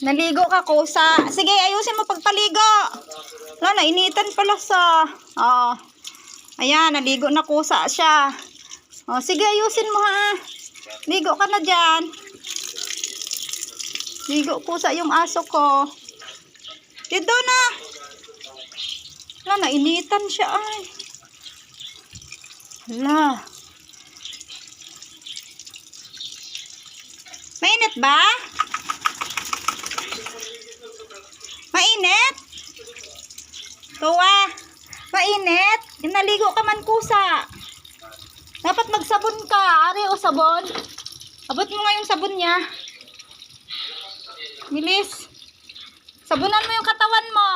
Naligo ka, kusa. Sige, ayusin mo pagpaligo. Wala, nainitan pala sa... Oh. Ayan, naligo na kusa siya. Oh, sige, ayusin mo ha. Ligo ka na dyan. Ligo kusa yung aso ko. Dito na. Wala, nainitan siya ay. Wala. Mainit ba? Mainit? Tuwa. Mainit? Naligo ka man kusa. Dapat magsabon ka. Ari o sabon. Abot mo nga yung sabon niya. Bilis. Sabunan mo yung katawan mo.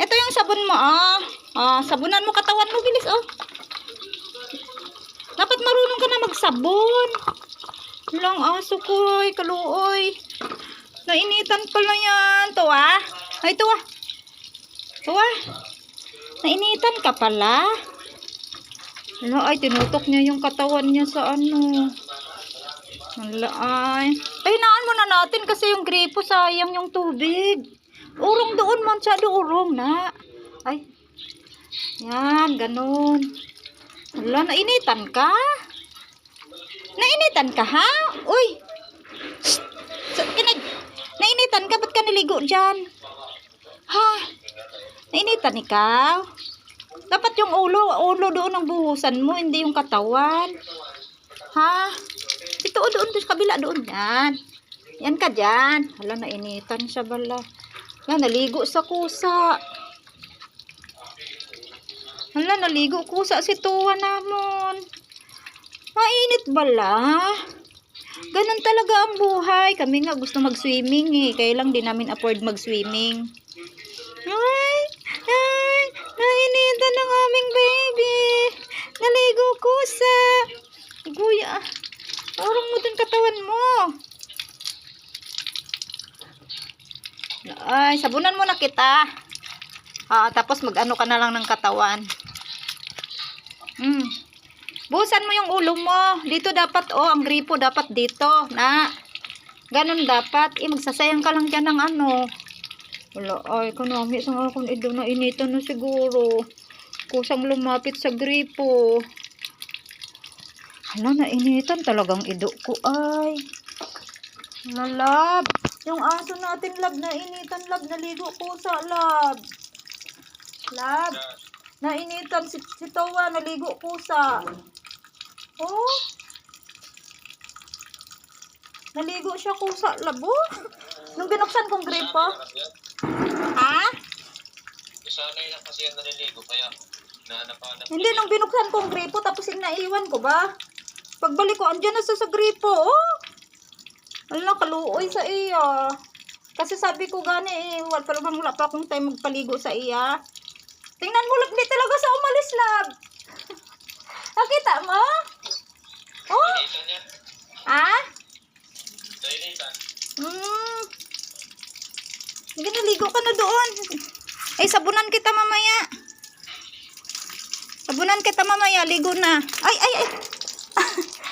Ito yung sabon mo, oh. Oh, sabunan mo katawan mo, bilis, oh. Dapat marunong ka na magsabon. Lang aso ko, ay, kaluoy. Nainitan pala yan. Tuwa. Ay, tuwa. Tuwa. Nainitan ka pala. Wala, ay, tinutok niya yung katawan niya sa ano. Wala, ay. Ay, naan mo na natin kasi yung gripo, sayang yung tubig. Urong doon man siya, urong na. Ay. Yan, ganun. Wala, nainitan ka? Nainitan ka, ha? Uy. So, nainitan ka? Ba't ka naligo dyan? Ha? Nainitan ikaw? Dapat yung ulo, ulo doon ang buhusan mo, hindi yung katawan. Ha? Ito, o, doon, doon, kabila, doon, yan. Yan ka dyan. Hala, nainitan siya bala. Hala, naligo sa kusa. Hala, naligo kusa si tuwa namon. Mainit bala. Ganun talaga ang buhay. Kami nga gusto mag-swimming eh. Kaya lang di namin afford mag-swimming. Ay, ay, nainitan ng aming baby. Naligo kusa. Guya. Orong mo dun katawan mo. Ay, sabunan mo na kita. Ah, tapos mag-ano ka na lang ng katawan. Mm. Busan mo yung ulo mo. Dito dapat, oh, ang gripo dapat dito, na. Ganon dapat. Eh, magsasayang ka lang dyan ng ano. Wala, ay, kanami sa nga kung ido na initan na siguro. Kusang lumapit sa gripo. Hala, nainitan talagang ido ko, ay. Lalab. Yung aso natin, lab, nainitan, lab. Naligo ko sa lab. Lab. Nainitan si, si Towa, naligo kusa. Oh. Naligo siya kusa, labo. Nung binuksan kong gripo. Ha? Sanay lang kasi yan naliligo, kaya nahanap-hanap. Hindi, nung binuksan kong gripo, tapos inaiwan ko ba? Pagbalik ko, andyan na sa sa gripo. Oh. Ala, kaluoy sa iya. Kasi sabi ko gani eh, wala bang wala pa akong time magpaligo sa iya. Tingnan mo, di talaga sa umalis lab. Nakita mo? Oh, Initan yan. ha? Sa initan. Hmm. Sige, naligo ka na doon. Ay, sabunan kita mamaya. Sabunan kita mamaya, ligo na. Ay, ay, ay.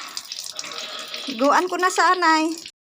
Liguan ko na sa anay.